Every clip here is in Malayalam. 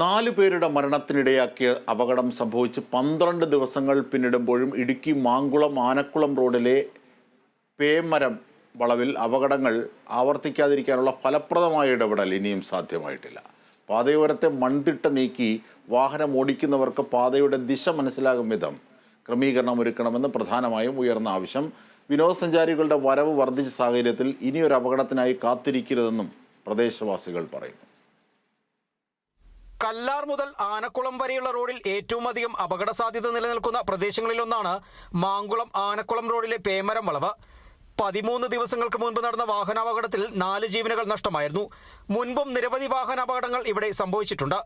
നാല് പേരുടെ മരണത്തിനിടയാക്കിയ അപകടം സംഭവിച്ച് പന്ത്രണ്ട് ദിവസങ്ങൾ പിന്നിടുമ്പോഴും ഇടുക്കി മാങ്കുളം ആനക്കുളം റോഡിലെ പേമരം വളവിൽ അപകടങ്ങൾ ആവർത്തിക്കാതിരിക്കാനുള്ള ഫലപ്രദമായ ഇടപെടൽ ഇനിയും സാധ്യമായിട്ടില്ല. പാതയോരത്തെ മൺതിട്ട നീക്കി വാഹനം ഓടിക്കുന്നവർക്ക് പാതയുടെ ദിശ മനസ്സിലാകും വിധം ക്രമീകരണം ഒരുക്കണമെന്ന് പ്രധാനമായും ഉയർന്ന ആവശ്യം. വിനോദസഞ്ചാരികളുടെ വരവ് വർദ്ധിച്ച സാഹചര്യത്തിൽ ഇനിയൊരു അപകടത്തിനായി കാത്തിരിക്കരുതെന്നും പ്രദേശവാസികൾ പറയുന്നു. കല്ലാർ മുതൽ ആനക്കുളം വരെയുള്ള റോഡിൽ ഏറ്റവും അധികം അപകട സാധ്യത നിലനിൽക്കുന്ന പ്രദേശങ്ങളിലൊന്നാണ് മാങ്കുളം ആനക്കുളം റോഡിലെ പേമരം വളവ്. പതിമൂന്ന് ദിവസങ്ങൾക്ക് മുൻപ് നടന്ന വാഹനാപകടത്തിൽ നാല് ജീവനുകൾ നഷ്ടമായിരുന്നു. മുൻപും നിരവധി വാഹനാപകടങ്ങൾ ഇവിടെ സംഭവിച്ചിട്ടുണ്ട്.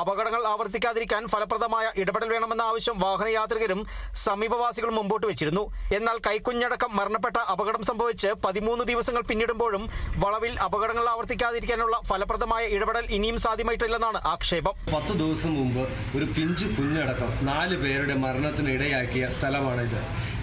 അപകടങ്ങൾ ആവർത്തിക്കാതിരിക്കാൻ ഫലപ്രദമായ ഇടപെടൽ വേണമെന്ന ആവശ്യം വാഹനയാത്രികരും സമീപവാസികളും മുമ്പോട്ട് വെച്ചിരുന്നു. എന്നാൽ കൈക്കുഞ്ഞടക്കം മരണപ്പെട്ട അപകടം സംഭവിച്ച് പതിമൂന്ന് ദിവസങ്ങൾ പിന്നിടുമ്പോഴും വളവിൽ അപകടങ്ങൾ ആവർത്തിക്കാതിരിക്കാനുള്ള ഫലപ്രദമായ ഇടപെടൽ ഇനിയും സാധ്യമായിട്ടില്ലെന്നാണ് ആക്ഷേപം. പത്ത് ദിവസം മുമ്പ് ഒരു പിഞ്ച് കുഞ്ഞടക്കം നാല് പേരുടെ മരണത്തിന് ഇടയാക്കിയ സ്ഥലമാണിത്.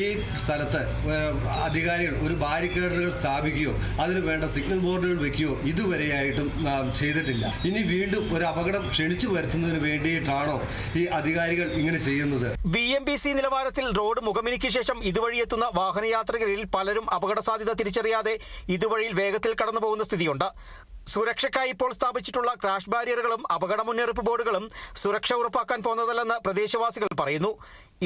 ഈ സ്ഥലത്ത് അധികാരികൾ ഒരു ബാരിക്കേഡുകൾ സ്ഥാപിക്കുകയോ അതിന് വേണ്ട സിഗ്നൽ ബോർഡുകൾ വെക്കുകയോ ഇതുവരെയായിട്ടും ചെയ്തിട്ടില്ല. ഇനി വീണ്ടും ഒരു അപകടം ക്ഷണിച്ചു വരുത്തുന്നതിന് വേണ്ടിയിട്ടാണോ ഈ അധികാരികൾ ഇങ്ങനെ ചെയ്യുന്നത്? ബി എം പി സി നിലവാരത്തിൽ റോഡ് മുഖമിനിക്ക് ശേഷം ഇതുവഴി എത്തുന്ന വാഹനയാത്രികരിൽ പലരും അപകട സാധ്യത തിരിച്ചറിയാതെ ഇതുവഴിയിൽ വേഗത്തിൽ കടന്നു പോകുന്ന സ്ഥിതിയുണ്ട്. സുരക്ഷയ്ക്കായി ഇപ്പോൾ സ്ഥാപിച്ചിട്ടുള്ള ക്രാഷ് ബാരിയറുകളും അപകട മുന്നറിയിപ്പ് ബോർഡുകളും സുരക്ഷ ഉറപ്പാക്കാൻ പോന്നതല്ലെന്ന് പ്രദേശവാസികൾ പറയുന്നു.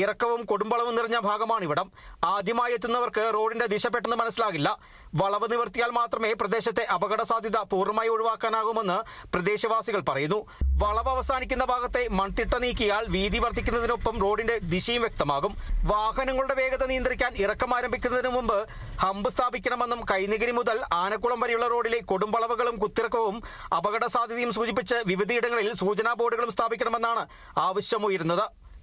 ഇറക്കവും കൊടുമ്പളവും നിറഞ്ഞ ഭാഗമാണ് ഭാഗമാണിവിടം. ആദ്യമായി എത്തുന്നവർക്ക് റോഡിന്റെ ദിശ പെട്ടെന്ന് മനസ്സിലാകില്ല. വളവ് നിവർത്തിയാൽ മാത്രമേ പ്രദേശത്തെ അപകട സാധ്യത പൂർണമായി ഒഴിവാക്കാനാകുമെന്ന് പ്രദേശവാസികൾ പറയുന്നു. വളവ് അവസാനിക്കുന്ന ഭാഗത്തെ മൺതിട്ട നീക്കിയാൽ വീതി വർദ്ധിക്കുന്നതിനൊപ്പം റോഡിന്റെ ദിശയും വ്യക്തമാകും. വാഹനങ്ങളുടെ വേഗത നിയന്ത്രിക്കാൻ ഇറക്കം ആരംഭിക്കുന്നതിന് മുമ്പ് ഹമ്പ് സ്ഥാപിക്കണമെന്നും കൈനികരി മുതൽ ആനക്കുളം വരെയുള്ള റോഡിലെ കൊടുമ്പളവുകളും കുത്തിറക്കവും അപകട സാധ്യതയും സൂചിപ്പിച്ച് വിവിധയിടങ്ങളിൽ സൂചനാ ബോർഡുകളും സ്ഥാപിക്കണമെന്നാണ് ആവശ്യമുയരുന്നത്.